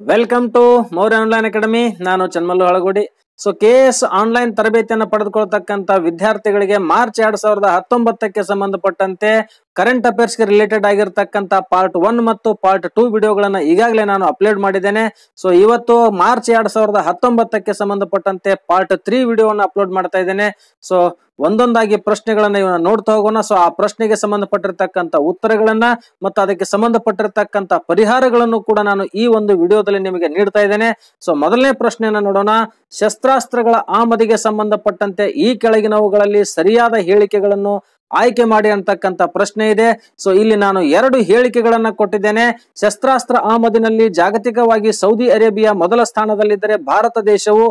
Welcome to Maurya online academy ನಾನು Chanmallu Halagodi. So K S online ತರಬೇತಿಯನ್ನು ಪಡೆದುಕೊಳ್ತಕ್ಕಂತ ವಿದ್ಯಾರ್ಥಿಗಳಿಗೆ ಮಾರ್ಚ್ ಎರಡ್ ಸಾವಿರದ ಹತ್ತೊಂಬತ್ತಕ್ಕೆ ಸಂಬಂಧಪಟ್ಟಂತೆ ಕರೆಂಟ್ ಅಫೇರ್ಸ್ಗೆ ರಿಲೇಟೆಡ್ ಆಗಿರ್ತಕ್ಕಂಥ ಪಾರ್ಟ್ ಒನ್ ಮತ್ತು ಪಾರ್ಟ್ ಟೂ ವಿಡಿಯೋಗಳನ್ನ ಈಗಾಗಲೇ ನಾನು ಅಪ್ಲೋಡ್ ಮಾಡಿದ್ದೇನೆ. ಸೊ ಇವತ್ತು ಮಾರ್ಚ್ ಎರಡ್ ಸಾವಿರದ ಹತ್ತೊಂಬತ್ತಕ್ಕೆ ಸಂಬಂಧಪಟ್ಟಂತೆ ಪಾರ್ಟ್ ತ್ರೀ ವಿಡಿಯೋವನ್ನು ಅಪ್ಲೋಡ್ ಮಾಡ್ತಾ ಇದ್ದೇನೆ. ಸೊ ಒಂದೊಂದಾಗಿ ಪ್ರಶ್ನೆಗಳನ್ನ ಇವನ್ನ ನೋಡ್ತಾ ಹೋಗೋಣ. ಸೊ ಆ ಪ್ರಶ್ನೆಗೆ ಸಂಬಂಧಪಟ್ಟಿರ್ತಕ್ಕಂಥ ಉತ್ತರಗಳನ್ನ ಮತ್ತು ಅದಕ್ಕೆ ಸಂಬಂಧಪಟ್ಟಿರ್ತಕ್ಕಂಥ ಪರಿಹಾರಗಳನ್ನು ಕೂಡ ನಾನು ಈ ಒಂದು ವಿಡಿಯೋದಲ್ಲಿ ನಿಮಗೆ ನೀಡ್ತಾ ಇದ್ದೇನೆ. ಸೊ ಮೊದಲನೇ ಪ್ರಶ್ನೆಯನ್ನ ನೋಡೋಣ. ಶಸ್ತ್ರಾಸ್ತ್ರಗಳ ಆಮದಿಗೆ ಸಂಬಂಧಪಟ್ಟಂತೆ ಈ ಕೆಳಗಿನವುಗಳಲ್ಲಿ ಸರಿಯಾದ ಹೇಳಿಕೆಗಳನ್ನು ಆಯ್ಕೆ ಮಾಡಿ ಅಂತಕ್ಕಂಥ ಪ್ರಶ್ನೆ ಇದೆ. ಸೊ ಇಲ್ಲಿ ನಾನು ಎರಡು ಹೇಳಿಕೆಗಳನ್ನ ಕೊಟ್ಟಿದ್ದೇನೆ. ಶಸ್ತ್ರಾಸ್ತ್ರ ಆಮದಿನಲ್ಲಿ ಜಾಗತಿಕವಾಗಿ ಸೌದಿ ಅರೇಬಿಯಾ ಮೊದಲ ಸ್ಥಾನದಲ್ಲಿದ್ದರೆ ಭಾರತ ದೇಶವು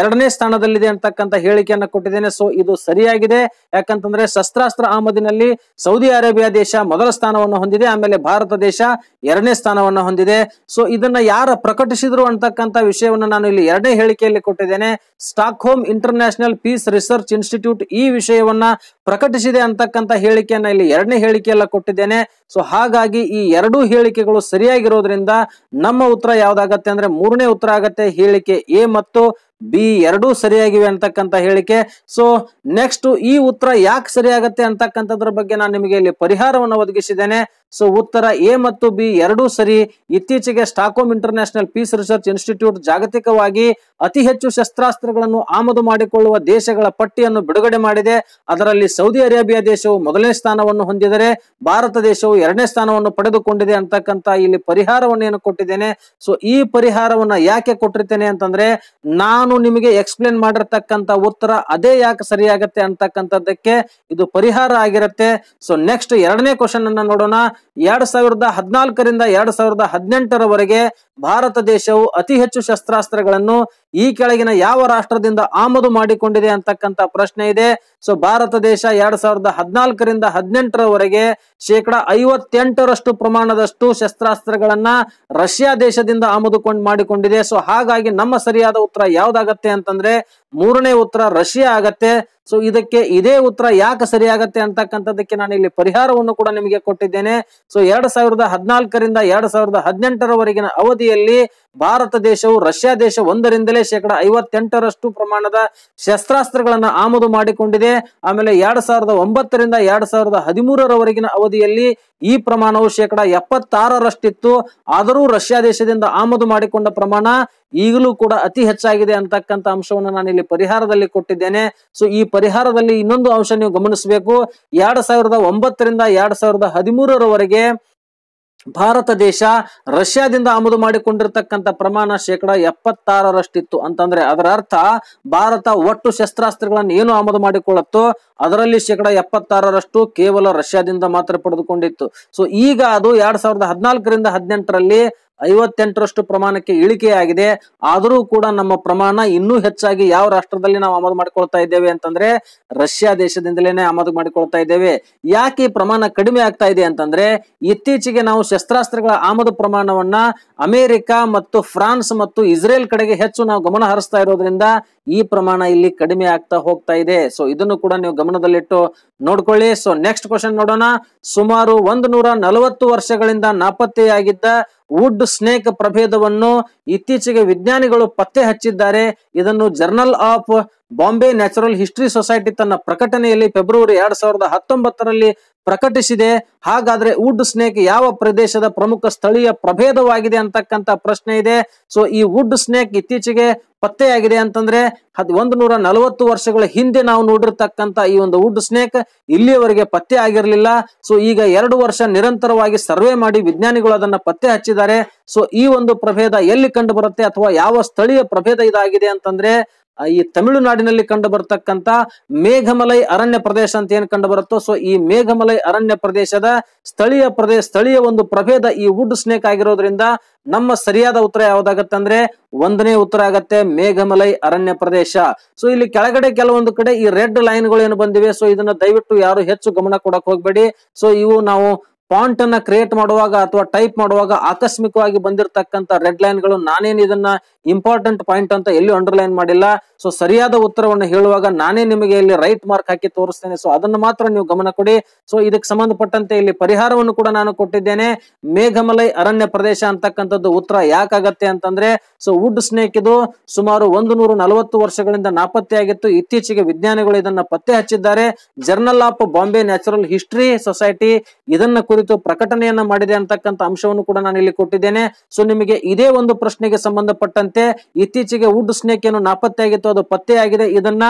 ಎರಡನೇ ಸ್ಥಾನದಲ್ಲಿದೆ ಅಂತಕ್ಕಂಥ ಹೇಳಿಕೆಯನ್ನ ಕೊಟ್ಟಿದ್ದೇನೆ. ಸೊ ಇದು ಸರಿಯಾಗಿದೆ. ಯಾಕಂತಂದ್ರೆ ಶಸ್ತ್ರಾಸ್ತ್ರ ಆಮದಿನಲ್ಲಿ ಸೌದಿ ಅರೇಬಿಯಾ ದೇಶ ಮೊದಲ ಸ್ಥಾನವನ್ನು ಹೊಂದಿದೆ. ಆಮೇಲೆ ಭಾರತ ದೇಶ ಎರಡನೇ ಸ್ಥಾನವನ್ನು ಹೊಂದಿದೆ. ಸೊ ಇದನ್ನ ಯಾರ ಪ್ರಕಟಿಸಿದ್ರು ಅಂತಕ್ಕಂಥ ವಿಷಯವನ್ನು ನಾನು ಇಲ್ಲಿ ಎರಡನೇ ಹೇಳಿಕೆಯಲ್ಲಿ ಕೊಟ್ಟಿದ್ದೇನೆ. Stockholm international peace research institute ಈ ವಿಷಯವನ್ನ ಪ್ರಕಟಿಸಿದೆ ಅಂತಕ್ಕಂಥ ಹೇಳಿಕೆಯನ್ನ ಇಲ್ಲಿ ಎರಡನೇ ಹೇಳಿಕೆಯಲ್ಲ ಕೊಟ್ಟಿದ್ದೇನೆ. ಸೊ ಹಾಗಾಗಿ ಈ ಎರಡೂ ಹೇಳಿಕೆಗಳು ಸರಿಯಾಗಿರೋದ್ರಿಂದ ನಮ್ಮ ಉತ್ತರ ಯಾವ್ದಾಗತ್ತೆ ಅಂದ್ರೆ ಮೂರನೇ ಉತ್ತರ ಆಗತ್ತೆ. ಹೇಳಿಕೆ ಎ ಮತ್ತು ಬಿ ಎರಡೂ ಸರಿಯಾಗಿವೆ ಅಂತಕ್ಕಂಥ ಹೇಳಿಕೆ. ಸೊ ನೆಕ್ಸ್ಟ್ ಈ ಉತ್ತರ ಯಾಕೆ ಸರಿಯಾಗತ್ತೆ ಅಂತಕ್ಕಂಥದ್ರ ಬಗ್ಗೆ ನಾನು ನಿಮಗೆ ಇಲ್ಲಿ ಪರಿಹಾರವನ್ನು ಒದಗಿಸಿದ್ದೇನೆ. ಸೊ ಉತ್ತರ ಎ ಮತ್ತು ಬಿ ಎರಡೂ ಸರಿ. ಇತ್ತೀಚೆಗೆ Stockholm international peace research institute ಜಾಗತಿಕವಾಗಿ ಅತಿ ಹೆಚ್ಚು ಶಸ್ತ್ರಾಸ್ತ್ರಗಳನ್ನು ಆಮದು ಮಾಡಿಕೊಳ್ಳುವ ದೇಶಗಳ ಪಟ್ಟಿಯನ್ನು ಬಿಡುಗಡೆ ಮಾಡಿದೆ. ಅದರಲ್ಲಿ ಸೌದಿ ಅರೇಬಿಯಾ ದೇಶವು ಮೊದಲನೇ ಸ್ಥಾನವನ್ನು ಹೊಂದಿದರೆ, ಭಾರತ ದೇಶವು ಎರಡನೇ ಸ್ಥಾನವನ್ನು ಪಡೆದುಕೊಂಡಿದೆ ಅಂತಕ್ಕಂಥ ಇಲ್ಲಿ ಪರಿಹಾರವನ್ನು ಏನು ಕೊಟ್ಟಿದ್ದೇನೆ? ಸೊ ಈ ಪರಿಹಾರವನ್ನ ಯಾಕೆ ಕೊಟ್ಟಿರ್ತೇನೆ ಅಂತಂದ್ರೆ, ನಾನು ನಿಮಗೆ ಎಕ್ಸ್ಪ್ಲೇನ್ ಮಾಡಿರ್ತಕ್ಕಂಥ ಉತ್ತರ ಅದೇ ಯಾಕೆ ಸರಿಯಾಗತ್ತೆ ಅಂತಕ್ಕಂಥದ್ದಕ್ಕೆ ಇದು ಪರಿಹಾರ ಆಗಿರುತ್ತೆ. ಸೊ ನೆಕ್ಸ್ಟ್ ಎರಡನೇ ಕ್ವಶನ್ ಅನ್ನ ನೋಡೋಣ. ಎರಡ್ ಸಾವಿರದ ಹದಿನಾಲ್ಕರಿಂದ ಎರಡ್ ಸಾವಿರದ ಹದಿನೆಂಟರವರೆಗೆ ಭಾರತ ದೇಶವು ಅತಿ ಹೆಚ್ಚು ಶಸ್ತ್ರಾಸ್ತ್ರಗಳನ್ನು ಈ ಕೆಳಗಿನ ಯಾವ ರಾಷ್ಟ್ರದಿಂದ ಆಮದು ಮಾಡಿಕೊಂಡಿದೆ ಅಂತಕ್ಕಂತ ಪ್ರಶ್ನೆ ಇದೆ. ಸೊ ಭಾರತ ದೇಶ ಎರಡ್ ಸಾವಿರದ ಹದಿನಾಲ್ಕರಿಂದ ಹದಿನೆಂಟರವರೆಗೆ ಶೇಕಡ ಐವತ್ತೆಂಟರಷ್ಟು ಪ್ರಮಾಣದಷ್ಟು ಶಸ್ತ್ರಾಸ್ತ್ರಗಳನ್ನ ರಷ್ಯಾ ದೇಶದಿಂದ ಆಮದುಕೊಂಡು ಮಾಡಿಕೊಂಡಿದೆ. ಸೊ ಹಾಗಾಗಿ ನಮ್ಮ ಸರಿಯಾದ ಉತ್ತರ ಯಾವ್ದಾಗತ್ತೆ ಅಂತಂದ್ರೆ ಮೂರನೇ ಉತ್ತರ ರಷ್ಯಾ ಆಗತ್ತೆ. ಸೊ ಇದಕ್ಕೆ ಇದೇ ಉತ್ತರ ಯಾಕೆ ಸರಿಯಾಗತ್ತೆ ಅಂತಕ್ಕಂಥದ್ದಕ್ಕೆ ನಾನು ಇಲ್ಲಿ ಪರಿಹಾರವನ್ನು ಕೂಡ ನಿಮಗೆ ಕೊಟ್ಟಿದ್ದೇನೆ. ಸೊ ಎರಡ್ ಸಾವಿರದ ಹದಿನಾಲ್ಕರಿಂದ ಎರಡ್ ಸಾವಿರದ ಹದಿನೆಂಟರವರೆಗಿನ ಅವಧಿಯಲ್ಲಿ ಭಾರತ ದೇಶವು ರಷ್ಯಾ ದೇಶ ಒಂದರಿಂದಲೇ ಶೇಕಡ ಐವತ್ತೆಂಟರಷ್ಟು ಪ್ರಮಾಣದ ಶಸ್ತ್ರಾಸ್ತ್ರಗಳನ್ನು ಆಮದು ಮಾಡಿಕೊಂಡಿದೆ. ಆಮೇಲೆ ಎರಡ್ ಸಾವಿರದ ಒಂಬತ್ತರಿಂದ ಎರಡ್ ಸಾವಿರದ ಹದಿಮೂರರವರೆಗಿನ ಅವಧಿಯಲ್ಲಿ ಈ ಪ್ರಮಾಣವು ಶೇಕಡ ಎಪ್ಪತ್ತಾರರಷ್ಟಿತ್ತು. ಆದರೂ ರಷ್ಯಾ ದೇಶದಿಂದ ಆಮದು ಮಾಡಿಕೊಂಡ ಪ್ರಮಾಣ ಈಗಲೂ ಕೂಡ ಅತಿ ಹೆಚ್ಚಾಗಿದೆ ಅಂತಕ್ಕಂಥ ಅಂಶವನ್ನು ನಾನು ಇಲ್ಲಿ ಪರಿಹಾರದಲ್ಲಿ ಕೊಟ್ಟಿದ್ದೇನೆ. ಸೊ, ಈ ಪರಿಹಾರದಲ್ಲಿ ಇನ್ನೊಂದು ಅಂಶ ನೀವು ಗಮನಿಸಬೇಕು. ಎರಡ್ ಸಾವಿರದ ಒಂಬತ್ತರಿಂದ ಎರಡ್ ಸಾವಿರದ ಹದಿಮೂರರವರೆಗೆ ಭಾರತ ದೇಶ ರಷ್ಯಾದಿಂದ ಆಮದು ಮಾಡಿಕೊಂಡಿರ್ತಕ್ಕಂಥ ಪ್ರಮಾಣ ಶೇಕಡ ಎಪ್ಪತ್ತಾರರಷ್ಟಿತ್ತು ಅಂತಂದ್ರೆ ಅದರ ಅರ್ಥ ಭಾರತ ಒಟ್ಟು ಶಸ್ತ್ರಾಸ್ತ್ರಗಳನ್ನು ಏನು ಆಮದು ಮಾಡಿಕೊಳ್ಳುತ್ತೋ ಅದರಲ್ಲಿ ಶೇಕಡ ಎಪ್ಪತ್ತಾರರಷ್ಟು ಕೇವಲ ರಷ್ಯಾದಿಂದ ಮಾತ್ರ ಪಡೆದುಕೊಂಡಿತ್ತು. ಸೊ ಈಗ ಅದು ಎರಡ್ ಸಾವಿರದ ಹದಿನಾಲ್ಕರಿಂದ ಹದಿನೆಂಟರಲ್ಲಿ ಐವತ್ತೆಂಟರಷ್ಟು ಪ್ರಮಾಣಕ್ಕೆ ಇಳಿಕೆಯಾಗಿದೆ. ಆದರೂ ಕೂಡ ನಮ್ಮ ಪ್ರಮಾಣ ಇನ್ನೂ ಹೆಚ್ಚಾಗಿ ಯಾವ ರಾಷ್ಟ್ರದಲ್ಲಿ ನಾವು ಆಮದು ಮಾಡಿಕೊಳ್ತಾ ಇದ್ದೇವೆ ಅಂತಂದ್ರೆ ರಷ್ಯಾ ದೇಶದಿಂದಲೇನೆ ಆಮದು ಮಾಡಿಕೊಳ್ತಾ ಇದ್ದೇವೆ. ಯಾಕೆ ಪ್ರಮಾಣ ಕಡಿಮೆ ಆಗ್ತಾ ಇದೆ ಅಂತಂದ್ರೆ ಇತ್ತೀಚೆಗೆ ನಾವು ಶಸ್ತ್ರಾಸ್ತ್ರಗಳ ಆಮದು ಪ್ರಮಾಣವನ್ನ ಅಮೆರಿಕ ಮತ್ತು ಫ್ರಾನ್ಸ್ ಮತ್ತು ಇಸ್ರೇಲ್ ಕಡೆಗೆ ಹೆಚ್ಚು ನಾವು ಗಮನ ಹರಿಸ್ತಾ ಇರೋದ್ರಿಂದ ಈ ಪ್ರಮಾಣ ಇಲ್ಲಿ ಕಡಿಮೆ ಆಗ್ತಾ ಹೋಗ್ತಾ ಇದೆ. ಸೊ ಇದನ್ನು ಕೂಡ ನೀವು ಗಮನದಲ್ಲಿಟ್ಟು ನೋಡ್ಕೊಳ್ಳಿ. ಸೊ ನೆಕ್ಸ್ಟ್ ಕ್ವಶನ್ ನೋಡೋಣ. ಸುಮಾರು ಒಂದು ನೂರ ನಲವತ್ತು ವರ್ಷಗಳಿಂದ ನಾಪತ್ತೆಯಾಗಿದ್ದ ವುಡ್ ಸ್ನೇಕ್ ಪ್ರಭೇದವನ್ನು ಇತ್ತೀಚೆಗೆ ವಿಜ್ಞಾನಿಗಳು ಪತ್ತೆ ಹಚ್ಚಿದ್ದಾರೆ. ಇದನ್ನು journal of Bombay natural history society ತನ್ನ ಪ್ರಕಟಣೆಯಲ್ಲಿ ಫೆಬ್ರವರಿ ಎರಡ್ ಸಾವಿರದ ಹತ್ತೊಂಬತ್ತರಲ್ಲಿ ಪ್ರಕಟಿಸಿದೆ. ಹಾಗಾದ್ರೆ ವುಡ್ ಸ್ನೇಕ್ ಯಾವ ಪ್ರದೇಶದ ಪ್ರಮುಖ ಸ್ಥಳೀಯ ಪ್ರಭೇದವಾಗಿದೆ ಅಂತಕ್ಕಂತ ಪ್ರಶ್ನೆ ಇದೆ. ಸೊ ಈ ವುಡ್ ಸ್ನೇಕ್ ಇತ್ತೀಚೆಗೆ ಪತ್ತೆಯಾಗಿದೆ ಅಂತಂದ್ರೆ, ಹದ್ ಒಂದು ನೂರ ನಲವತ್ತು ವರ್ಷಗಳ ಹಿಂದೆ ನಾವು ನೋಡಿರ್ತಕ್ಕಂತ ಈ ಒಂದು ವುಡ್ ಸ್ನೇಕ್ ಇಲ್ಲಿಯವರೆಗೆ ಪತ್ತೆ ಆಗಿರಲಿಲ್ಲ. ಸೊ ಈಗ ಎರಡು ವರ್ಷ ನಿರಂತರವಾಗಿ ಸರ್ವೆ ಮಾಡಿ ವಿಜ್ಞಾನಿಗಳು ಅದನ್ನ ಪತ್ತೆ ಹಚ್ಚಿದ್ದಾರೆ. ಸೊ ಈ ಒಂದು ಪ್ರಭೇದ ಎಲ್ಲಿ ಕಂಡು ಬರುತ್ತೆ ಅಥವಾ ಯಾವ ಸ್ಥಳೀಯ ಪ್ರಭೇದ ಇದಾಗಿದೆ ಅಂತಂದ್ರೆ ಈ ತಮಿಳುನಾಡಿನಲ್ಲಿ ಕಂಡು ಬರ್ತಕ್ಕಂತ ಮೇಘಮಲೈ ಅರಣ್ಯ ಪ್ರದೇಶ ಅಂತ ಏನ್ ಕಂಡು ಬರುತ್ತೋ ಸೊ ಈ ಮೇಘಮಲೈ ಅರಣ್ಯ ಪ್ರದೇಶದ ಸ್ಥಳೀಯ ಪ್ರದೇಶ ಸ್ಥಳೀಯ ಒಂದು ಪ್ರಭೇದ ಈ ವುಡ್ ಸ್ನೇಕ್ ಆಗಿರೋದ್ರಿಂದ ನಮ್ಮ ಸರಿಯಾದ ಉತ್ತರ ಯಾವ್ದಾಗತ್ತೆ ಅಂದ್ರೆ ಒಂದನೇ ಉತ್ತರ ಆಗತ್ತೆ ಮೇಘಮಲೈ ಅರಣ್ಯ ಪ್ರದೇಶ. ಸೊ ಇಲ್ಲಿ ಕೆಳಗಡೆ ಕೆಲವೊಂದು ಕಡೆ ಈ ರೆಡ್ ಲೈನ್ಗಳು ಏನು ಬಂದಿವೆ, ಸೊ ಇದನ್ನ ದಯವಿಟ್ಟು ಯಾರು ಹೆಚ್ಚು ಗಮನ ಕೊಡಕ್ ಹೋಗ್ಬೇಡಿ. ಸೊ ಇವು ನಾವು ಫಾಂಟ್ ಅನ್ನ ಕ್ರಿಯೇಟ್ ಮಾಡುವಾಗ ಅಥವಾ ಟೈಪ್ ಮಾಡುವಾಗ ಆಕಸ್ಮಿಕವಾಗಿ ಬಂದಿರತಕ್ಕಂತ ರೆಡ್ ಲೈನ್ಗಳು ನಾನೇನು ಇದನ್ನ ಇಂಪಾರ್ಟೆಂಟ್ ಪಾಯಿಂಟ್ ಅಂತ ಎಲ್ಲೂ ಅಂಡರ್ಲೈನ್ ಮಾಡಿಲ್ಲ. ಸೊ ಸರಿಯಾದ ಉತ್ತರವನ್ನು ಹೇಳುವಾಗ ನಾನೇ ನಿಮಗೆ ಇಲ್ಲಿ ರೈಟ್ ಮಾರ್ಕ್ ಹಾಕಿ ತೋರಿಸ್ತೇನೆ. ಸೊ ಅದನ್ನು ಮಾತ್ರ ನೀವು ಗಮನ ಕೊಡಿ. ಸೊ ಇದಕ್ಕೆ ಸಂಬಂಧಪಟ್ಟಂತೆ ಇಲ್ಲಿ ಪರಿಹಾರವನ್ನು ಕೂಡ ನಾನು ಕೊಟ್ಟಿದ್ದೇನೆ. ಮೇಘಮಲೈ ಅರಣ್ಯ ಪ್ರದೇಶ ಅಂತಕ್ಕಂಥದ್ದು ಉತ್ತರ ಯಾಕಾಗತ್ತೆ ಅಂತಂದ್ರೆ ಸೊ ವುಡ್ ಸ್ನೇಕ್ ಇದು ಸುಮಾರು ಒಂದು ನೂರ ನಲವತ್ತು ವರ್ಷಗಳಿಂದ ನಾಪತ್ತೆಯಾಗಿತ್ತು ಇತ್ತೀಚೆಗೆ ವಿಜ್ಞಾನಿಗಳು ಇದನ್ನ ಪತ್ತೆ ಹಚ್ಚಿದ್ದಾರೆ. Journal of Bombay natural history society ಇದನ್ನ ಕುರಿತು ಪ್ರಕಟಣೆಯನ್ನ ಮಾಡಿದೆ ಅಂತಕ್ಕಂಥ ಅಂಶವನ್ನು ಕೂಡ ನಾನು ಇಲ್ಲಿ ಕೊಟ್ಟಿದ್ದೇನೆ. ಸೊ ನಿಮಗೆ ಇದೇ ಒಂದು ಪ್ರಶ್ನೆಗೆ ಸಂಬಂಧಪಟ್ಟಂತೆ ಇತ್ತೀಚೆಗೆ ವುಡ್ ಸ್ನೇಕ್ ಏನು ನಾಪತ್ತೆಯಾಗಿತ್ತು ಅದು ಪತ್ತೆಯಾಗಿದೆ ಇದನ್ನ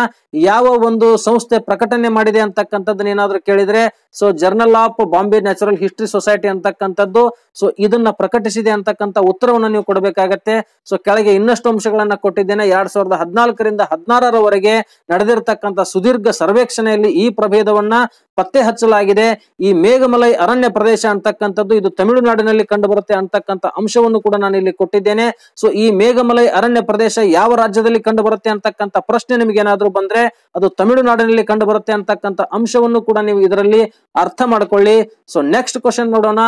ಯಾವ ಒಂದು ಸಂಸ್ಥೆ ಪ್ರಕಟಣೆ ಮಾಡಿದೆ ಅಂತಕ್ಕಂಥದ್ದನ್ನ ಏನಾದ್ರು ಕೇಳಿದ್ರೆ so journal of Bombay natural history society ಅಂತಕ್ಕಂಥದ್ದು ಸೊ ಇದನ್ನ ಪ್ರಕಟಿಸಿದೆ ಅಂತಕ್ಕಂಥ ಉತ್ತರವನ್ನು ನೀವು ಕೊಡಬೇಕಾಗತ್ತೆ. ಸೊ ಕೆಳಗೆ ಇನ್ನಷ್ಟು ಅಂಶಗಳನ್ನ ಕೊಟ್ಟಿದ್ದೇನೆ. ಎರಡ್ ಸಾವಿರದ ಹದಿನಾಲ್ಕರಿಂದ ಹದಿನಾರರವರೆಗೆ ನಡೆದಿರತಕ್ಕಂಥ ಸುದೀರ್ಘ ಸರ್ವೇಕ್ಷಣೆಯಲ್ಲಿ ಈ ಪ್ರಭೇದವನ್ನ ಪತ್ತೆ ಹಚ್ಚಲಾಗಿದೆ. ಈ ಮೇಘಮಲೈ ಅರಣ್ಯ ಪ್ರದೇಶ ಅಂತಕ್ಕಂಥದ್ದು ಇದು ತಮಿಳುನಾಡಿನಲ್ಲಿ ಕಂಡು ಬರುತ್ತೆ ಅಂತಕ್ಕಂಥ ಅಂಶವನ್ನು ಕೂಡ ನಾನು ಇಲ್ಲಿ ಕೊಟ್ಟಿದ್ದೇನೆ. ಸೊ ಈ ಮೇಘಮಲೈ ಅರಣ್ಯ ಪ್ರದೇಶ ಯಾವ ರಾಜ್ಯದಲ್ಲಿ ಕಂಡು ಬರುತ್ತೆ ಅಂತಕ್ಕಂಥ ಪ್ರಶ್ನೆ ನಿಮಗೆ ಏನಾದ್ರೂ ಬಂದ್ರೆ ಅದು ತಮಿಳುನಾಡಿನಲ್ಲಿ ಕಂಡು ಬರುತ್ತೆ ಅಂತಕ್ಕಂಥ ಅಂಶವನ್ನು ಕೂಡ ನೀವು ಇದರಲ್ಲಿ ಅರ್ಥ ಮಾಡ್ಕೊಳ್ಳಿ. ಸೊ ನೆಕ್ಸ್ಟ್ ಕ್ವಶನ್ ನೋಡೋಣ.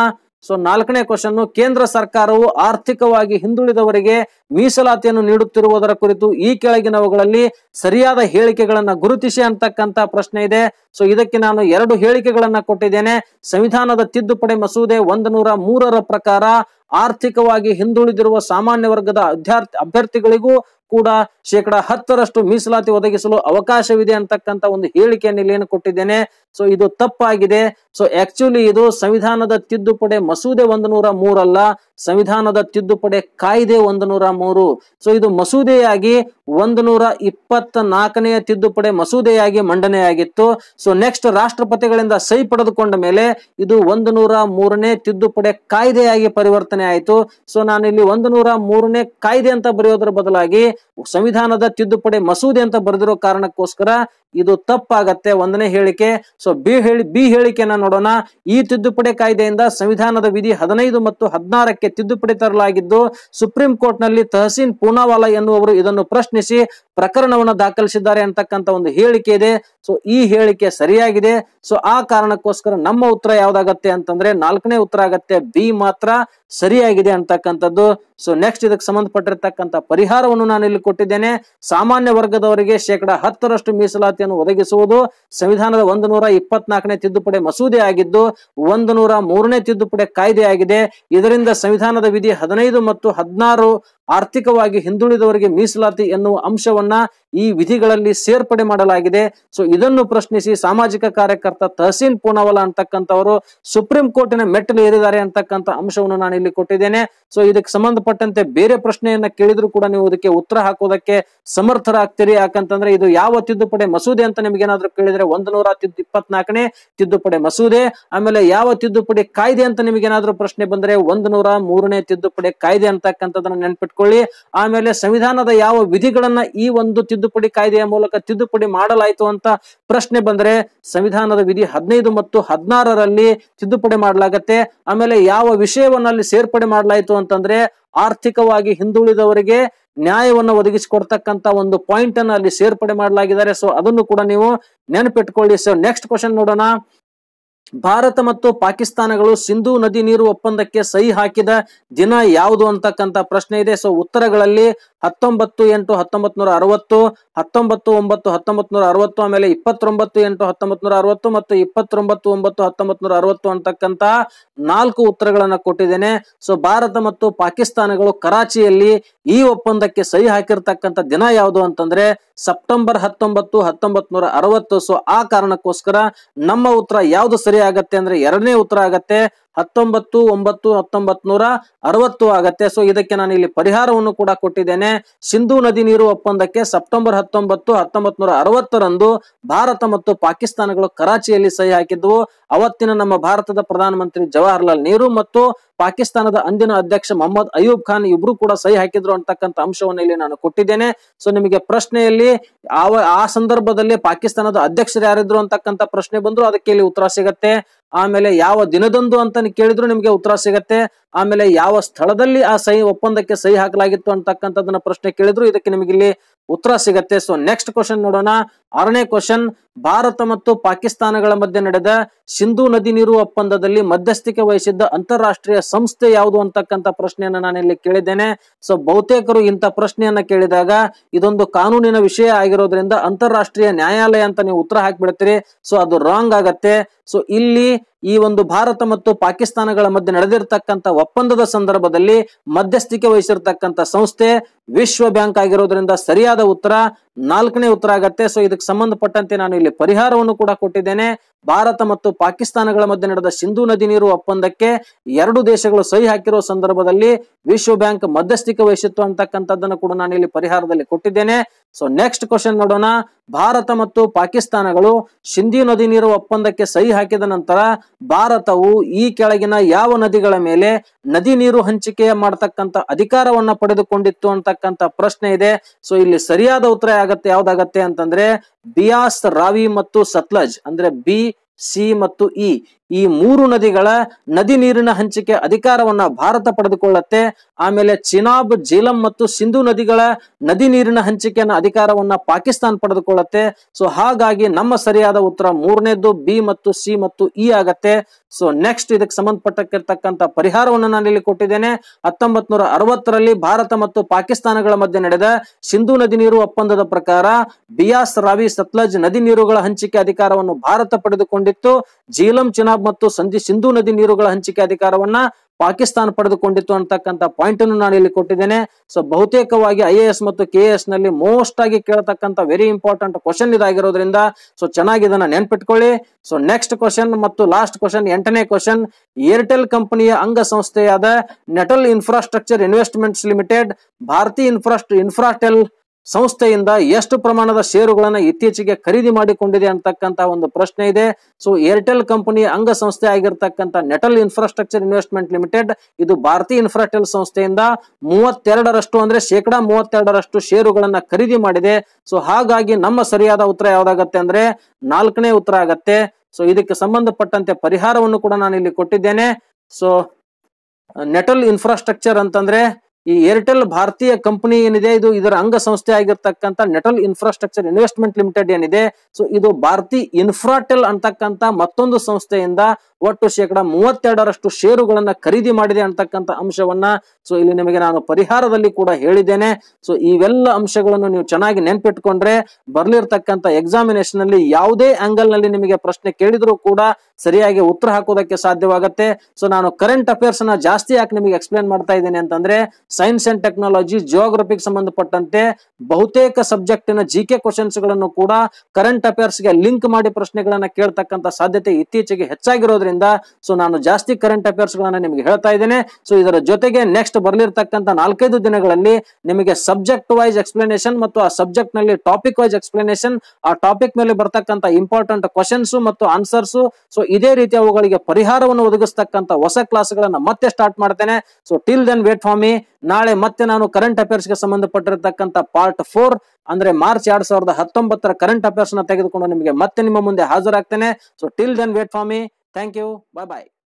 ಸೊ ನಾಲ್ಕನೇ ಕ್ವಶನ್ ಕೇಂದ್ರ ಸರ್ಕಾರವು ಆರ್ಥಿಕವಾಗಿ ಹಿಂದುಳಿದವರಿಗೆ ಮೀಸಲಾತಿಯನ್ನು ನೀಡುತ್ತಿರುವುದರ ಕುರಿತು ಈ ಕೆಳಗಿನವುಗಳಲ್ಲಿ ಸರಿಯಾದ ಹೇಳಿಕೆಗಳನ್ನ ಗುರುತಿಸಿ ಅಂತಕ್ಕಂತ ಪ್ರಶ್ನೆ ಇದೆ. ಸೊ ಇದಕ್ಕೆ ನಾನು ಎರಡು ಹೇಳಿಕೆಗಳನ್ನ ಕೊಟ್ಟಿದ್ದೇನೆ. ಸಂವಿಧಾನದ ತಿದ್ದುಪಡಿ ಮಸೂದೆ ಒಂದು ಪ್ರಕಾರ ಆರ್ಥಿಕವಾಗಿ ಹಿಂದುಳಿದಿರುವ ಸಾಮಾನ್ಯ ವರ್ಗದ ಅಭ್ಯರ್ಥಿ ಅಭ್ಯರ್ಥಿಗಳಿಗೂ ಕೂಡ ಶೇಕಡ ಹತ್ತರಷ್ಟು ಮೀಸಲಾತಿ ಒದಗಿಸಲು ಅವಕಾಶವಿದೆ ಅಂತಕ್ಕಂತ ಒಂದು ಹೇಳಿಕೆಯನ್ನು ಇಲ್ಲಿ ಏನು ಕೊಟ್ಟಿದ್ದೇನೆ. ಸೊ ಇದು ತಪ್ಪಾಗಿದೆ. ಸೊ ಆಕ್ಚುಲಿ ಇದು ಸಂವಿಧಾನದ ತಿದ್ದುಪಡಿ ಮಸೂದೆ ಒಂದು ನೂರ ಮೂರಲ್ಲ. ಸಂವಿಧಾನದ ತಿದ್ದುಪಡಿ ಕಾಯ್ದೆ ಒಂದು ನೂರ ಮೂರು. ಸೊ ಇದು ಮಸೂದೆಯಾಗಿ ಒಂದು ನೂರ ಇಪ್ಪತ್ತ ನಾಲ್ಕನೆಯ ತಿದ್ದುಪಡಿ ಮಸೂದೆಯಾಗಿ ಮಂಡನೆಯಾಗಿತ್ತು. ಸೊ ನೆಕ್ಸ್ಟ್ ರಾಷ್ಟ್ರಪತಿಗಳಿಂದ ಸಹಿ ಪಡೆದುಕೊಂಡ ಮೇಲೆ ಇದು ಒಂದು ನೂರ ಮೂರನೇ ತಿದ್ದುಪಡಿ ಕಾಯ್ದೆಯಾಗಿ ಪರಿವರ್ತನೆ ಆಯಿತು. ಸೊ ನಾನು ಇಲ್ಲಿ ಒಂದು ನೂರ ಮೂರನೇ ಕಾಯ್ದೆ ಅಂತ ಬರೆಯೋದ್ರ ಬದಲಾಗಿ ಸಂವಿಧಾನದ ತಿದ್ದುಪಡಿ ಮಸೂದೆ ಅಂತ ಬರೆದಿರೋ ಕಾರಣಕ್ಕೋಸ್ಕರ ಇದು ತಪ್ಪಾಗತ್ತೆ. ಒಂದನೇ ಹೇಳಿಕೆ. ಸೊ ಬಿ ಹೇಳಿ, ಬಿ ಹೇಳಿಕೆನ ನೋಡೋಣ. ಈ ತಿದ್ದುಪಡಿ ಕಾಯ್ದೆಯಿಂದ ಸಂವಿಧಾನದ ವಿಧಿ ಹದಿನೈದು ಮತ್ತು ಹದಿನಾರಕ್ಕೆ ತಿದ್ದುಪಡಿ ತರಲಾಗಿದ್ದು, ಸುಪ್ರೀಂ ಕೋರ್ಟ್ನಲ್ಲಿ ತಹಸೀನ್ ಪೂನಾವಾಲಾ ಎನ್ನುವವರು ಇದನ್ನು ಪ್ರಶ್ನಿಸಿ ಪ್ರಕರಣವನ್ನು ದಾಖಲಿಸಿದ್ದಾರೆ ಅಂತಕ್ಕಂತ ಒಂದು ಹೇಳಿಕೆ ಇದೆ. ಸೊ ಈ ಹೇಳಿಕೆ ಸರಿಯಾಗಿದೆ. ಸೊ ಆ ಕಾರಣಕ್ಕೋಸ್ಕರ ನಮ್ಮ ಉತ್ತರ ಯಾವ್ದಾಗತ್ತೆ ಅಂತಂದ್ರೆ ನಾಲ್ಕನೇ ಉತ್ತರ ಆಗತ್ತೆ, ಬಿ ಮಾತ್ರ ಸರಿಯಾಗಿದೆ ಅಂತಕ್ಕಂಥದ್ದು. ಸೊ ನೆಕ್ಸ್ಟ್ ಇದಕ್ಕೆ ಸಂಬಂಧಪಟ್ಟಿರ್ತಕ್ಕಂಥ ಪರಿಹಾರವನ್ನು ನಾನು ಇಲ್ಲಿ ಕೊಟ್ಟಿದ್ದೇನೆ. ಸಾಮಾನ್ಯ ವರ್ಗದವರಿಗೆ ಶೇಕಡ ಹತ್ತರಷ್ಟು ಮೀಸಲಾತಿಯನ್ನು ಒದಗಿಸುವುದು ಸಂವಿಧಾನದ ಒಂದು ನೂರ ಇಪ್ಪತ್ನಾಲ್ಕನೇ ತಿದ್ದುಪಡಿ ಮಸೂದೆ ಆಗಿದ್ದು ಒಂದು ನೂರ ಮೂರನೇ ತಿದ್ದುಪಡಿ ಕಾಯ್ದೆ ಆಗಿದೆ. ಇದರಿಂದ ಸಂವಿಧಾನದ ವಿಧಿ ಹದಿನೈದು ಮತ್ತು ಹದಿನಾರು ಆರ್ಥಿಕವಾಗಿ ಹಿಂದುಳಿದವರಿಗೆ ಮೀಸಲಾತಿ ಎನ್ನುವ ಅಂಶವನ್ನ না ಈ ವಿಧಿಗಳಲ್ಲಿ ಸೇರ್ಪಡೆ ಮಾಡಲಾಗಿದೆ. ಸೊ ಇದನ್ನು ಪ್ರಶ್ನಿಸಿ ಸಾಮಾಜಿಕ ಕಾರ್ಯಕರ್ತ ತಹಸೀನ್ ಪೂನಾವಾಲಾ ಅಂತಕ್ಕಂಥವರು ಸುಪ್ರೀಂ ಕೋರ್ಟಿನ ಮೆಟ್ಟಲು ಏರಿದ್ದಾರೆ ಅಂತಕ್ಕಂಥ ಅಂಶವನ್ನು ನಾನು ಇಲ್ಲಿ ಕೊಟ್ಟಿದ್ದೇನೆ. ಸೊ ಇದಕ್ಕೆ ಸಂಬಂಧಪಟ್ಟಂತೆ ಬೇರೆ ಪ್ರಶ್ನೆಯನ್ನ ಕೇಳಿದ್ರು ಕೂಡ ನೀವು ಇದಕ್ಕೆ ಉತ್ತರ ಹಾಕೋದಕ್ಕೆ ಸಮರ್ಥರಾಗ್ತೀರಿ. ಯಾಕಂತಂದ್ರೆ ಇದು ಯಾವ ತಿದ್ದುಪಡಿ ಮಸೂದೆ ಅಂತ ನಿಮ್ಗೆ ಏನಾದ್ರು ಕೇಳಿದ್ರೆ ಒಂದು ನೂರ ಇಪ್ಪತ್ನಾಲ್ಕನೇ ತಿದ್ದುಪಡಿ ಮಸೂದೆ. ಆಮೇಲೆ ಯಾವ ತಿದ್ದುಪಡಿ ಕಾಯ್ದೆ ಅಂತ ನಿಮ್ಗೆ ಏನಾದ್ರು ಪ್ರಶ್ನೆ ಬಂದ್ರೆ ಒಂದು ನೂರ ಮೂರನೇ ತಿದ್ದುಪಡಿ ಕಾಯ್ದೆ ಅಂತಕ್ಕಂಥದನ್ನ ನೆನ್ಪಿಟ್ಕೊಳ್ಳಿ. ಆಮೇಲೆ ಸಂವಿಧಾನದ ಯಾವ ವಿಧಿಗಳನ್ನ ಈ ಒಂದು ತಿದ್ದುಪಡಿ ಕಾಯ್ದೆಯ ಮೂಲಕ ತಿದ್ದುಪಡಿ ಮಾಡಲಾಯಿತು ಅಂತ ಪ್ರಶ್ನೆ ಬಂದ್ರೆ ಸಂವಿಧಾನದ ವಿಧಿ ಹದಿನೈದು ಮತ್ತು ಹದಿನಾರರಲ್ಲಿ ತಿದ್ದುಪಡಿ ಮಾಡಲಾಗತ್ತೆ. ಆಮೇಲೆ ಯಾವ ವಿಷಯವನ್ನ ಅಲ್ಲಿ ಸೇರ್ಪಡೆ ಮಾಡಲಾಯಿತು ಅಂತಂದ್ರೆ ಆರ್ಥಿಕವಾಗಿ ಹಿಂದುಳಿದವರಿಗೆ ನ್ಯಾಯವನ್ನು ಒದಗಿಸಿಕೊಡ್ತಕ್ಕಂತ ಒಂದು ಪಾಯಿಂಟ್ ಅನ್ನು ಅಲ್ಲಿ ಸೇರ್ಪಡೆ ಮಾಡಲಾಗಿದ್ದಾರೆ. ಸೊ ಅದನ್ನು ಕೂಡ ನೀವು ನೆನಪಿಟ್ಕೊಳ್ಳಿ. ಸೊ ನೆಕ್ಸ್ಟ್ ಕ್ವಶನ್ ನೋಡೋಣ. ಭಾರತ ಮತ್ತು ಪಾಕಿಸ್ತಾನಗಳು ಸಿಂಧೂ ನದಿ ನೀರು ಒಪ್ಪಂದಕ್ಕೆ ಸಹಿ ಹಾಕಿದ ದಿನ ಯಾವುದು ಅಂತಕ್ಕಂತ ಪ್ರಶ್ನೆ ಇದೆ. ಸೊ ಉತ್ತರಗಳಲ್ಲಿ ಹತ್ತೊಂಬತ್ತು ಎಂಟು ಹತ್ತೊಂಬತ್ ನೂರ ಅರವತ್ತು, ಹತ್ತೊಂಬತ್ತು ಒಂಬತ್ತು ಹತ್ತೊಂಬತ್ ನೂರ ಅರವತ್ತು, ಆಮೇಲೆ ಇಪ್ಪತ್ತೊಂಬತ್ತು ಎಂಟು ಹತ್ತೊಂಬತ್ ನೂರ ಅರವತ್ತು ಮತ್ತು ಇಪ್ಪತ್ತೊಂಬತ್ತು ಒಂಬತ್ತು ಹತ್ತೊಂಬತ್ ನೂರ ಅರವತ್ತು ಅಂತಕ್ಕಂತ ನಾಲ್ಕು ಉತ್ತರಗಳನ್ನ ಕೊಟ್ಟಿದ್ದೇನೆ. ಸೊ ಭಾರತ ಮತ್ತು ಪಾಕಿಸ್ತಾನಗಳು ಕರಾಚಿಯಲ್ಲಿ ಈ ಒಪ್ಪಂದಕ್ಕೆ ಸಹಿ ಹಾಕಿರ್ತಕ್ಕಂತ ದಿನ ಯಾವುದು ಅಂತಂದ್ರೆ ಸೆಪ್ಟೆಂಬರ್ ಹತ್ತೊಂಬತ್ತು ಹತ್ತೊಂಬತ್ ನೂರ ಅರವತ್ತು. ಸೊ ಆ ಕಾರಣಕ್ಕೋಸ್ಕರ ನಮ್ಮ ಉತ್ತರ ಯಾವ್ದು ಸರಿ ಆಗತ್ತೆ ಅಂದ್ರೆ ಎರಡನೇ ಉತ್ತರ ಆಗತ್ತೆ. ಹತ್ತೊಂಬತ್ತು, ಒಂಬತ್ತು ಹತ್ತೊಂಬತ್ ನೂರ ಅರವತ್ತು ಆಗತ್ತೆ. ಸೊ ಇದಕ್ಕೆ ನಾನು ಇಲ್ಲಿ ಪರಿಹಾರವನ್ನು ಕೂಡ ಕೊಟ್ಟಿದ್ದೇನೆ. ಸಿಂಧು ನದಿ ನೀರು ಒಪ್ಪಂದಕ್ಕೆ ಸೆಪ್ಟೆಂಬರ್ ಹತ್ತೊಂಬತ್ತು ಹತ್ತೊಂಬತ್ ನೂರ ಅರವತ್ತರಂದು ಭಾರತ ಮತ್ತು ಪಾಕಿಸ್ತಾನಗಳು ಕರಾಚಿಯಲ್ಲಿ ಸಹಿ ಹಾಕಿದ್ವು ಅವತ್ತಿನ ನಮ್ಮ ಭಾರತದ ಪ್ರಧಾನಮಂತ್ರಿ ಜವಾಹರ್ಲಾಲ್ ನೆಹರು ಮತ್ತು ಪಾಕಿಸ್ತಾನದ ಅಂದಿನ ಅಧ್ಯಕ್ಷ ಮೊಹಮ್ಮದ್ ಅಯೂಬ್ ಖಾನ್ ಇಬ್ರು ಕೂಡ ಸಹಿ ಹಾಕಿದ್ರು ಅಂತಕ್ಕಂಥ ಅಂಶವನ್ನು ಇಲ್ಲಿ ನಾನು ಕೊಟ್ಟಿದ್ದೇನೆ. ಸೊ ನಿಮಗೆ ಪ್ರಶ್ನೆಯಲ್ಲಿ ಆ ಸಂದರ್ಭದಲ್ಲಿ ಪಾಕಿಸ್ತಾನದ ಅಧ್ಯಕ್ಷರು ಯಾರಿದ್ರು ಅಂತಕ್ಕಂಥ ಪ್ರಶ್ನೆ ಬಂದ್ರು, ಅದಕ್ಕೆ ಇಲ್ಲಿ ಉತ್ತರ ಸಿಗತ್ತೆ. ಆಮೇಲೆ ಯಾವ ದಿನದಂದು ಅಂತ ಕೇಳಿದ್ರು ನಿಮಗೆ ಉತ್ತರ ಸಿಗತ್ತೆ. ಆಮೇಲೆ ಯಾವ ಸ್ಥಳದಲ್ಲಿ ಆ ಸಹಿ ಒಪ್ಪಂದಕ್ಕೆ ಸಹಿ ಹಾಕಲಾಗಿತ್ತು ಅಂತಕ್ಕಂಥದ್ದನ್ನ ಪ್ರಶ್ನೆ ಕೇಳಿದ್ರು. ಇದಕ್ಕೆ ನಿಮಗೆ ಇಲ್ಲಿ ಉತ್ತರ ಸಿಗತ್ತೆ. ಸೊ ನೆಕ್ಸ್ಟ್ ಕ್ವಶನ್ ನೋಡೋಣ. ಆರನೇ ಕ್ವಶನ್ ಭಾರತ ಮತ್ತು ಪಾಕಿಸ್ತಾನಗಳ ಮಧ್ಯೆ ನಡೆದ ಸಿಂಧೂ ನದಿ ನೀರು ಒಪ್ಪಂದದಲ್ಲಿ ಮಧ್ಯಸ್ಥಿಕೆ ವಹಿಸಿದ್ದ ಅಂತಾರಾಷ್ಟ್ರೀಯ ಸಂಸ್ಥೆ ಯಾವುದು ಅಂತಕ್ಕಂಥ ಪ್ರಶ್ನೆಯನ್ನ ನಾನು ಇಲ್ಲಿ ಕೇಳಿದ್ದೇನೆ. ಸೊ ಬಹುತೇಕರು ಇಂಥ ಪ್ರಶ್ನೆಯನ್ನ ಕೇಳಿದಾಗ ಇದೊಂದು ಕಾನೂನಿನ ವಿಷಯ ಆಗಿರೋದ್ರಿಂದ ಅಂತಾರಾಷ್ಟ್ರೀಯ ನ್ಯಾಯಾಲಯ ಅಂತ ನೀವು ಉತ್ತರ ಹಾಕಿಬಿಡ್ತೀರಿ. ಸೊ ಅದು ರಾಂಗ್ ಆಗತ್ತೆ. ಸೊ ಇಲ್ಲಿ ಈ ಒಂದು ಭಾರತ ಮತ್ತು ಪಾಕಿಸ್ತಾನಗಳ ಮಧ್ಯೆ ನಡೆದಿರ್ತಕ್ಕಂಥ ಒಪ್ಪಂದದ ಸಂದರ್ಭದಲ್ಲಿ ಮಧ್ಯಸ್ಥಿಕೆ ವಹಿಸಿರ್ತಕ್ಕಂಥ ಸಂಸ್ಥೆ ವಿಶ್ವ ಬ್ಯಾಂಕ್ ಆಗಿರೋದ್ರಿಂದ ಸರಿಯಾದ ಉತ್ತರ, ನಾಲ್ಕನೇ ಉತ್ತರ ಆಗತ್ತೆ. ಸೊ ಇದಕ್ಕೆ ಸಂಬಂಧಪಟ್ಟಂತೆ ನಾನು ಇಲ್ಲಿ ಪರಿಹಾರವನ್ನು ಕೂಡ ಕೊಟ್ಟಿದ್ದೇನೆ. ಭಾರತ ಮತ್ತು ಪಾಕಿಸ್ತಾನಗಳ ಮಧ್ಯೆ ನಡೆದ ಸಿಂಧೂ ನದಿ ನೀರು ಒಪ್ಪಂದಕ್ಕೆ ಎರಡು ದೇಶಗಳು ಸಹಿ ಹಾಕಿರೋ ಸಂದರ್ಭದಲ್ಲಿ ವಿಶ್ವ ಬ್ಯಾಂಕ್ ಮಧ್ಯಸ್ಥಿಕೆ ವಹಿಸಿತ್ತು ಅಂತಕ್ಕಂಥದ್ದನ್ನು ಕೂಡ ನಾನು ಇಲ್ಲಿ ಪರಿಹಾರದಲ್ಲಿ ಕೊಟ್ಟಿದ್ದೇನೆ. ಸೊ ನೆಕ್ಸ್ಟ್ ಕ್ವಶನ್ ನೋಡೋಣ. ಭಾರತ ಮತ್ತು ಪಾಕಿಸ್ತಾನಗಳು ಸಿಂಧಿ ನದಿ ನೀರು ಒಪ್ಪಂದಕ್ಕೆ ಸಹಿ ಹಾಕಿದ ನಂತರ ಭಾರತವು ಈ ಕೆಳಗಿನ ಯಾವ ನದಿಗಳ ಮೇಲೆ ನದಿ ನೀರು ಹಂಚಿಕೆ ಮಾಡತಕ್ಕಂತ ಅಧಿಕಾರವನ್ನ ಪಡೆದುಕೊಂಡಿತ್ತು ಅಂತಕ್ಕಂತ ಪ್ರಶ್ನೆ ಇದೆ. ಸೊ ಇಲ್ಲಿ ಸರಿಯಾದ ಉತ್ತರ ಆಗತ್ತೆ, ಯಾವ್ದಾಗತ್ತೆ ಅಂತಂದ್ರೆ ಬಿಯಾಸ್ ರಾವಿ ಮತ್ತು ಸತ್ಲಜ್, ಅಂದ್ರೆ ಬಿ, ಸಿ ಮತ್ತು ಇ. ಈ ಮೂರು ನದಿಗಳ ನದಿ ನೀರಿನ ಹಂಚಿಕೆ ಅಧಿಕಾರವನ್ನ ಭಾರತ ಪಡೆದುಕೊಳ್ಳುತ್ತೆ. ಆಮೇಲೆ ಚಿನಾಬ್ ಜೀಲಂ ಮತ್ತು ಸಿಂಧು ನದಿಗಳ ನದಿ ನೀರಿನ ಹಂಚಿಕೆಯನ್ನ ಅಧಿಕಾರವನ್ನ ಪಾಕಿಸ್ತಾನ ಪಡೆದುಕೊಳ್ಳುತ್ತೆ. ಸೊ ಹಾಗಾಗಿ ನಮ್ಮ ಸರಿಯಾದ ಉತ್ತರ ಮೂರನೇದು ಬಿ ಮತ್ತು ಸಿ ಮತ್ತು ಇ ಆಗತ್ತೆ. ಸೊ ನೆಕ್ಸ್ಟ್ ಇದಕ್ಕೆ ಸಂಬಂಧಪಟ್ಟಿರ್ತಕ್ಕಂಥ ಪರಿಹಾರವನ್ನು ನಾನು ಇಲ್ಲಿ ಕೊಟ್ಟಿದ್ದೇನೆ. ಹತ್ತೊಂಬತ್ ನೂರ ಅರವತ್ತರಲ್ಲಿ ಭಾರತ ಮತ್ತು ಪಾಕಿಸ್ತಾನಗಳ ಮಧ್ಯೆ ನಡೆದ ಸಿಂಧು ನದಿ ನೀರು ಒಪ್ಪಂದದ ಪ್ರಕಾರ ಬಿಯಾಸ್ ರಾವಿ ಸತ್ಲಜ್ ನದಿ ನೀರುಗಳ ಹಂಚಿಕೆ ಅಧಿಕಾರವನ್ನು ಭಾರತ ಪಡೆದುಕೊಂಡಿತ್ತು. ಜೀಲಂ ಚಿನಾಬ್ ಮತ್ತು ಸಂಧಿ ಸಿಂಧು ನದಿ ನೀರುಗಳ ಹಂಚಿಕೆ ಅಧಿಕಾರವನ್ನ ಪಾಕಿಸ್ತಾನ ಪಡೆದುಕೊಂಡಿತ್ತು ಅಂತಕ್ಕಂಥ ಪಾಯಿಂಟ್ ಅನ್ನು ನಾನು ಇಲ್ಲಿ ಕೊಟ್ಟಿದ್ದೇನೆ. ಸೊ ಬಹುತೇಕವಾಗಿ ಐ ಮತ್ತು ಕೆ ಎಸ್ನಲ್ಲಿ ಮೋಸ್ಟ್ ಆಗಿ ಕೇಳತಕ್ಕಂಥ ವೆರಿ ಇಂಪಾರ್ಟೆಂಟ್ ಕ್ವಶನ್ ಇದಾಗಿರೋದ್ರಿಂದ ಸೊ ಚೆನ್ನಾಗಿ ಇದನ್ನ ನೆನ್ಪಿಟ್ಕೊಳ್ಳಿ. ಸೊ ನೆಕ್ಸ್ಟ್ ಕ್ವಶನ್ ಮತ್ತು ಲಾಸ್ಟ್ ಕ್ವಶನ್ ಎಂಟನೇ ಕ್ವಶನ್ ಏರ್ಟೆಲ್ ಕಂಪನಿಯ ಅಂಗಸಂಸ್ಥೆಯಾದ ನೆಟಲ್ ಇನ್ಫ್ರಾಸ್ಟ್ರಕ್ಚರ್ ಇನ್ವೆಸ್ಟ್ಮೆಂಟ್ಸ್ ಲಿಮಿಟೆಡ್ ಭಾರತೀಯ ಇನ್ಫ್ರಾಸ್ಟ್ ಇನ್ಫ್ರಾಟೆಲ್ ಸಂಸ್ಥೆಯಿಂದ ಎಷ್ಟು ಪ್ರಮಾಣದ ಷೇರುಗಳನ್ನ ಇತ್ತೀಚೆಗೆ ಖರೀದಿ ಮಾಡಿಕೊಂಡಿದೆ ಅಂತಕ್ಕಂತ ಒಂದು ಪ್ರಶ್ನೆ ಇದೆ. ಸೊ ಏರ್ಟೆಲ್ ಕಂಪನಿ ಅಂಗ ಸಂಸ್ಥೆ ಆಗಿರ್ತಕ್ಕಂಥ ನೆಟಲ್ ಇನ್ಫ್ರಾಸ್ಟ್ರಕ್ಚರ್ ಇನ್ವೆಸ್ಟ್ಮೆಂಟ್ ಲಿಮಿಟೆಡ್ ಇದು ಭಾರತೀಯ ಇನ್ಫ್ರಾಟೆಲ್ ಸಂಸ್ಥೆಯಿಂದ ಮೂವತ್ತೆರಡರಷ್ಟು ಅಂದ್ರೆ ಶೇಕಡಾ ಮೂವತ್ತೆರಡರಷ್ಟು ಷೇರುಗಳನ್ನ ಖರೀದಿ ಮಾಡಿದೆ. ಸೊ ಹಾಗಾಗಿ ನಮ್ಮ ಸರಿಯಾದ ಉತ್ತರ ಯಾವ್ದಾಗತ್ತೆ ಅಂದ್ರೆ ನಾಲ್ಕನೇ ಉತ್ತರ ಆಗತ್ತೆ. ಸೊ ಇದಕ್ಕೆ ಸಂಬಂಧಪಟ್ಟಂತೆ ಪರಿಹಾರವನ್ನು ಕೂಡ ನಾನು ಇಲ್ಲಿ ಕೊಟ್ಟಿದ್ದೇನೆ. ಸೊ ನೆಟಲ್ ಇನ್ಫ್ರಾಸ್ಟ್ರಕ್ಚರ್ ಅಂತಂದ್ರೆ ಈ ಏರ್ಟೆಲ್ ಭಾರತೀಯ ಕಂಪನಿ ಏನಿದೆ? ಇದು ಇದರ ಅಂಗಸಂಸ್ಥೆ ಆಗಿರ್ತಕ್ಕಂಥ ನೆಟಲ್ ಇನ್ಫ್ರಾಸ್ಟ್ರಕ್ಚರ್ ಇನ್ವೆಸ್ಟ್ಮೆಂಟ್ ಲಿಮಿಟೆಡ್ ಏನಿದೆ? ಸೊ ಇದು ಭಾರತಿ ಇನ್ಫ್ರಾಟೆಲ್ ಅಂತಕ್ಕಂಥ ಮತ್ತೊಂದು ಸಂಸ್ಥೆಯಿಂದ ಒಟ್ಟು ಶೇಕಡ ಮೂವತ್ತೆರಡರಷ್ಟು ಷೇರುಗಳನ್ನ ಖರೀದಿ ಮಾಡಿದೆ ಅಂತಕ್ಕಂಥ ಅಂಶವನ್ನ ಸೊ ಇಲ್ಲಿ ನಿಮಗೆ ನಾನು ಪರಿಹಾರದಲ್ಲಿ ಕೂಡ ಹೇಳಿದ್ದೇನೆ. ಸೊ ಇವೆಲ್ಲ ಅಂಶಗಳನ್ನು ನೀವು ಚೆನ್ನಾಗಿ ನೆನ್ಪಿಟ್ಕೊಂಡ್ರೆ ಬರ್ಲಿರ್ತಕ್ಕಂಥ ಎಕ್ಸಾಮಿನೇಷನ್ ಅಲ್ಲಿ ಯಾವುದೇ ಆಂಗಲ್ನಲ್ಲಿ ನಿಮಗೆ ಪ್ರಶ್ನೆ ಕೇಳಿದ್ರು ಕೂಡ ಸರಿಯಾಗಿ ಉತ್ತರ ಹಾಕೋದಕ್ಕೆ ಸಾಧ್ಯವಾಗುತ್ತೆ. ಸೊ ನಾನು ಕರೆಂಟ್ ಅಫೇರ್ಸ್ನ ಜಾಸ್ತಿ ಯಾಕೆ ನಿಮಗೆ ಎಕ್ಸ್ಪ್ಲೇನ್ ಮಾಡ್ತಾ ಇದ್ದೇನೆ ಅಂತಂದ್ರೆ ಸೈನ್ಸ್ ಅಂಡ್ ಟೆಕ್ನಾಲಜಿ ಜಿಯೋಗ್ರಫಿಗೆ ಸಂಬಂಧಪಟ್ಟಂತೆ ಬಹುತೇಕ ಸಬ್ಜೆಕ್ಟಿನ ಜಿ ಕೆ ಕ್ವಶನ್ಸ್ಗಳನ್ನು ಕೂಡ ಕರೆಂಟ್ ಅಫೇರ್ಸ್ಗೆ ಲಿಂಕ್ ಮಾಡಿ ಪ್ರಶ್ನೆಗಳನ್ನ ಕೇಳ್ತಕ್ಕಂಥ ಸಾಧ್ಯತೆ ಇತ್ತೀಚೆಗೆ ಹೆಚ್ಚಾಗಿರೋದ್ರಿಂದ ಸೊ ನಾನು ಜಾಸ್ತಿ ಕರೆಂಟ್ ಅಫೇರ್ಸ್ ಗಳನ್ನ ನಿಮಗೆ ಹೇಳ್ತಾ ಇದ್ದೇನೆ. ಸೊ ಇದರ ಜೊತೆಗೆ ನೆಕ್ಸ್ಟ್ ಬರ್ಲಿರ್ತಕ್ಕಂಥ ನಾಲ್ಕೈದು ದಿನಗಳಲ್ಲಿ ನಿಮಗೆ ಸಬ್ಜೆಕ್ಟ್ ವೈಸ್ ಎಕ್ಸ್ಪ್ಲನೇಷನ್ ಮತ್ತು ಆ ಸಬ್ಜೆಕ್ಟ್ನಲ್ಲಿ ಟಾಪಿಕ್ ವೈಸ್ ಎಕ್ಸ್ಪ್ಲನೇಷನ್ ಆ ಟಾಪಿಕ್ ಮೇಲೆ ಬರ್ತಕ್ಕಂಥ ಇಂಪಾರ್ಟೆಂಟ್ ಕ್ವಶನ್ಸ್ ಮತ್ತು ಆನ್ಸರ್ಸ್ ಸೊ ಇದೇ ರೀತಿ ಅವುಗಳಿಗೆ ಪರಿಹಾರವನ್ನು ಒದಗಿಸ್ತಕ್ಕಂಥ ಹೊಸ ಕ್ಲಾಸ್ಗಳನ್ನ ಮತ್ತೆ ಸ್ಟಾರ್ಟ್ ಮಾಡ್ತೇನೆ. So till then wait for me ನಾಳೆ ಮತ್ತೆ ನಾನು ಕರೆಂಟ್ ಅಫೇರ್ಸ್ಗೆ ಸಂಬಂಧಪಟ್ಟಿರತಕ್ಕಂತ ಪಾರ್ಟ್ ಫೋರ್ ಅಂದ್ರೆ ಮಾರ್ಚ್ ಎರಡ್ ಸಾವಿರದ ಹತ್ತೊಂಬತ್ತರ ಕರೆಂಟ್ ಅಫೇರ್ಸ್ನ ತೆಗೆದುಕೊಂಡು ನಿಮಗೆ ಮತ್ತೆ ನಿಮ್ಮ ಮುಂದೆ ಹಾಜರಾಗ್ತೇನೆ. So till then wait for me Thank you. Bye bye.